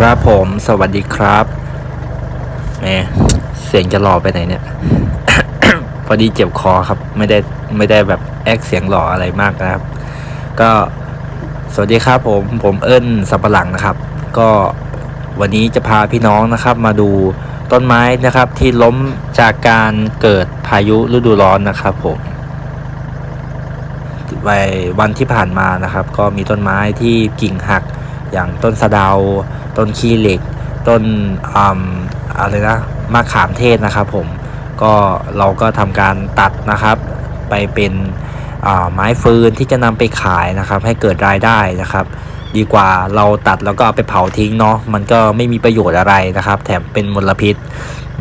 ครับผม สวัสดีครับแหมเสียงจะหล่อไปไหนเนี่ย พอดีเจ็บคอครับ ไม่ได้ไม่ได้แบบแอคเสียงหล่ออะไรมากนะครับ ก็สวัสดีครับผม ผมเอิ้นสับปะหลังนะครับ ก็วันนี้จะพาพี่น้องนะครับ มาดูต้นไม้นะครับ ที่ล้มจากการเกิดพายุฤดูร้อนนะครับ ผมในวันที่ผ่านมานะครับ ก็มีต้นไม้ที่กิ่งหัก อย่างต้นสะเดา ต้นขี้เหล็ก ต้นออะไรนะมะขามเทศนะครับผมก็เราก็ทำการตัดนะครับ ไปเป็นไม้ฟืนที่จะนำไปขายนะครับ ให้เกิดรายได้นะครับ ดีกว่าเราตัดแล้วก็เอาไปเผาทิ้งเนาะมันก็ไม่มีประโยชน์อะไรนะครับ แถมเป็นมลพิษ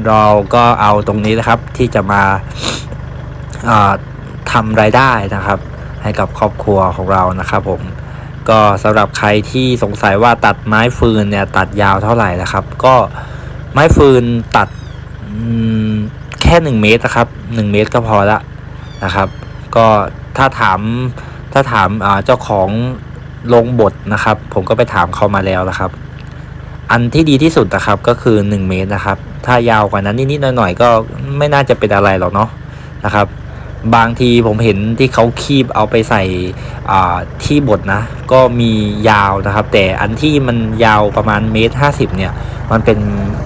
เราก็เอาตรงนี้นะครับที่จะมาาทำรายได้นะครับ ให้กับครอบครัวของเรานะครับผม ก็สำหรับใครที่สงสัยว่าตัดไม้ฟืนเนี่ยตัดยาวเท่าไหร่นะครับ ก็ไม้ฟืนตัดแค่ 1 เมตรนะครับ 1 เมตรก็พอละนะครับ ก็ถ้าถามถ้าถามเจ้าของลงบทนะครับ ผมก็ไปถามเขามาแล้วนะครับ อันที่ดีที่สุดนะครับก็คือ 1 เมตรนะครับ ถ้ายาวกว่านั้นนิดๆหน่อยๆก็ไม่น่าจะเป็นอะไรหรอกเนาะนะครับ บางทีผมเห็นที่เขาคีบเอาไปใส่ที่บดนะ ก็มียาวนะครับ แต่อันที่มันยาวประมาณเมตรห้าสิบเนี่ย มันเป็น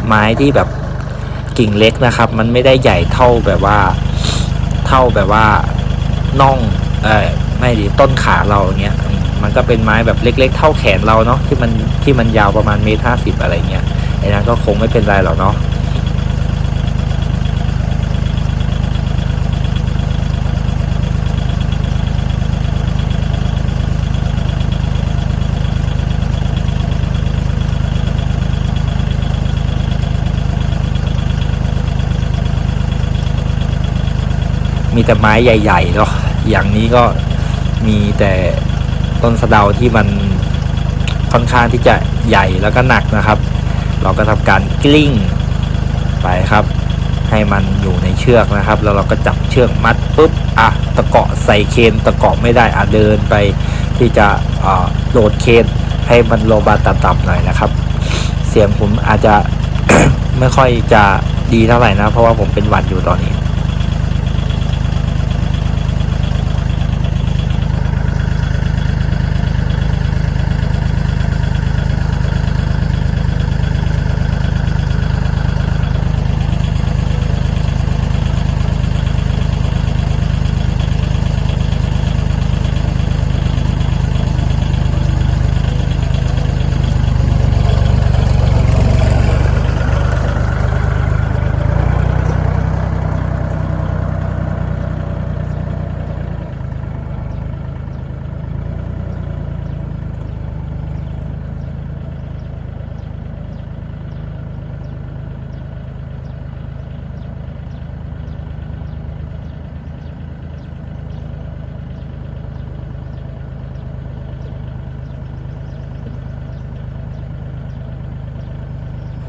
ไม้ที่แบบกิ่งเล็กนะครับ มันไม่ได้ใหญ่เท่าแบบว่าเท่าแบบว่าน่องเออไม่ดีต้นขาเราอย่างเงี้ยมมันก็เป็นไม้แบบเล็ก ๆ เท่าแขนเราเนาะที่มันที่มันยาวประมาณเมตรห้าสิบอะไรเงี้ยไอ้นั้นก็คงไม่เป็นไรหรอกเนาะ มีแต่ไม้ใหญ่ๆเนาะอย่างนี้ก็มีแต่ต้นสะเดาที่มันค่อนข้างที่จะใหญ่แล้วก็หนักนะครับ เราก็ทำการกลิ้งไปครับ ให้มันอยู่ในเชือกนะครับ แล้วเราก็จับเชือกมัดปุ๊บอะตะเกาะใส่เคนตะเกาะไม่ได้อะเดินไปที่จะอ่าโดดเคนให้มันโลบาต่ำๆหน่อยนะครับ เสียงผมอาจจะ ไม่ค่อยจะดีเท่าไหร่นะ เพราะว่าผมเป็นหวัดอยู่ตอนนี้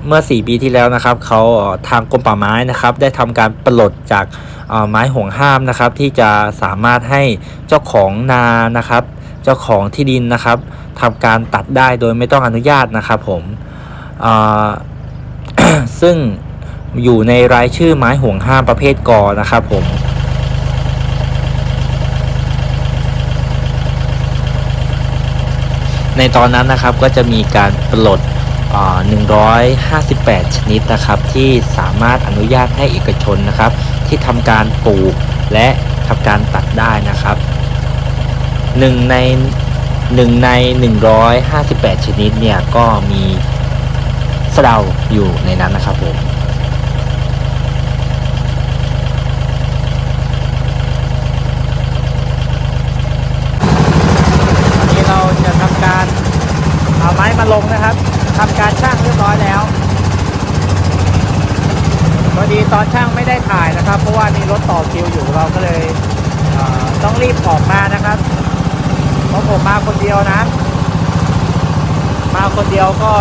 เมื่อ 4 ปีที่แล้วนะครับเขาทางกรมป่าไม้นะครับ ได้ทำการปลดจากไม้ห่วงห้ามนะครับ ที่จะสามารถให้เจ้าของนานะครับ เจ้าของที่ดินนะครับทำการตัดได้โดยไม่ต้องอนุญาตนะครับผมซึ่งอยู่ในรายชื่อไม้ห่วงห้ามประเภทกอนะครับผมในตอนนั้นนะครับก็จะมีการปลด 158 ชนิดนะครับ ที่สามารถอนุญาตให้เอกชนนะครับ ที่ทำการปลูกและทำการตัดได้นะครับหนึ่งในหนึ่งใน 158 ชนิดเนี่ยก็มีสะเดาอยู่ในนั้นนะครับผมวันนี้เราจะทำการเอาไม้มาลงนะครับ ทำการช่างเรียบร้อยแล้วพอดีตอนช่างไม่ได้ถ่ายนะครับ เพราะว่ามีรถต่อคิวอยู่เราก็เลยเต้องรีบออกมานะครับเพราะผมมาคนเดียวนะ มาคนเดียวก็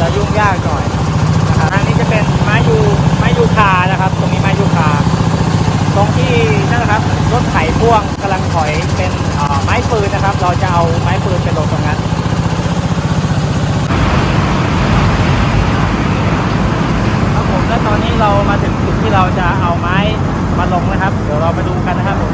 จะยุ่งยากหน่อยนะครับอันนี้จะเป็นไม้ยูไม้ยูคานะครับ ตรงนี้ไม้ยูคาตรงที่นั่นนะครับรถไถพ่วงกำลังถอยเป็นไม้ฟืนนะครับ เราจะเอาไม้ฟืนไปลงตรงนั้น และตอนนี้เรามาถึงจุดที่เราจะเอาไม้มาลงนะครับ เดี๋ยวเราไปดูกันนะครับผม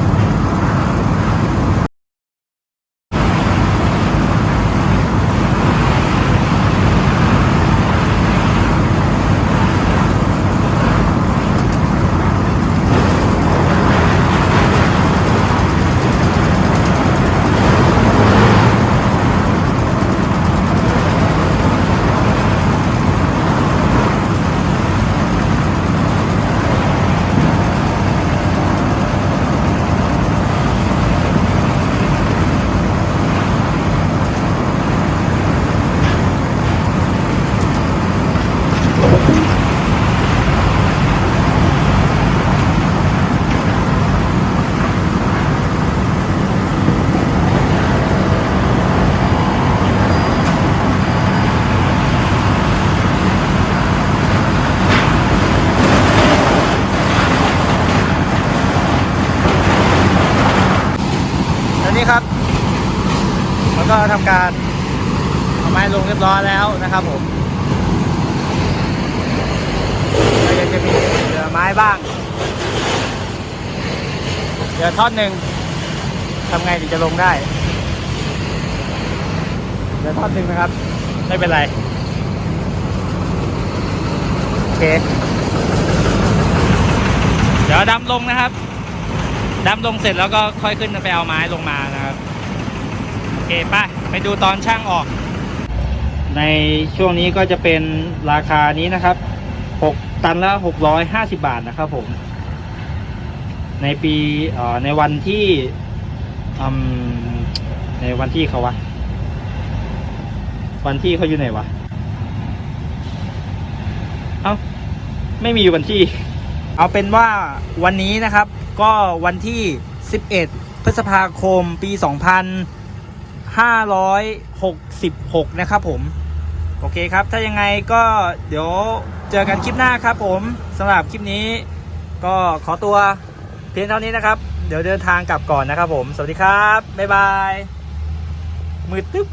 แล้วก็ทำการเอาไม้ลงเรียบร้อยแล้วนะครับผมก็ยังจะมีเหลือไม้บ้างเหลือท่อนหนึ่งทำไงถึงจะลงได้เหลือท่อนหนึ่งนะครับ ไม่เป็นไร โอเค เดี๋ยวดำลงนะครับ ดำลงเสร็จแล้วก็ค่อยขึ้นไปเอาไม้ลงมานะครับ โอเคไปไปดูตอนช่างออก ในช่วงนี้ก็จะเป็นราคานี้นะครับ 6 ตันละ650 บาทนะครับผม ในปีเอ่อในวันที่อืมในวันที่เขาวะ วันที่เขาอยู่ไหนวะ เอ้า ไม่มีวันที่ เอาเป็นว่าวันนี้นะครับก็วันที่ 11 พฤษภาคมปี 2566 นะครับผม โอเคครับ ถ้ายังไงก็เดี๋ยวเจอกันคลิปหน้าครับผมสำหรับคลิปนี้ ก็ขอตัวเพียงเท่านี้นะครับ เดี๋ยวเดินทางกลับก่อนนะครับผม สวัสดีครับ บ๊ายบาย มืดตึ๊บ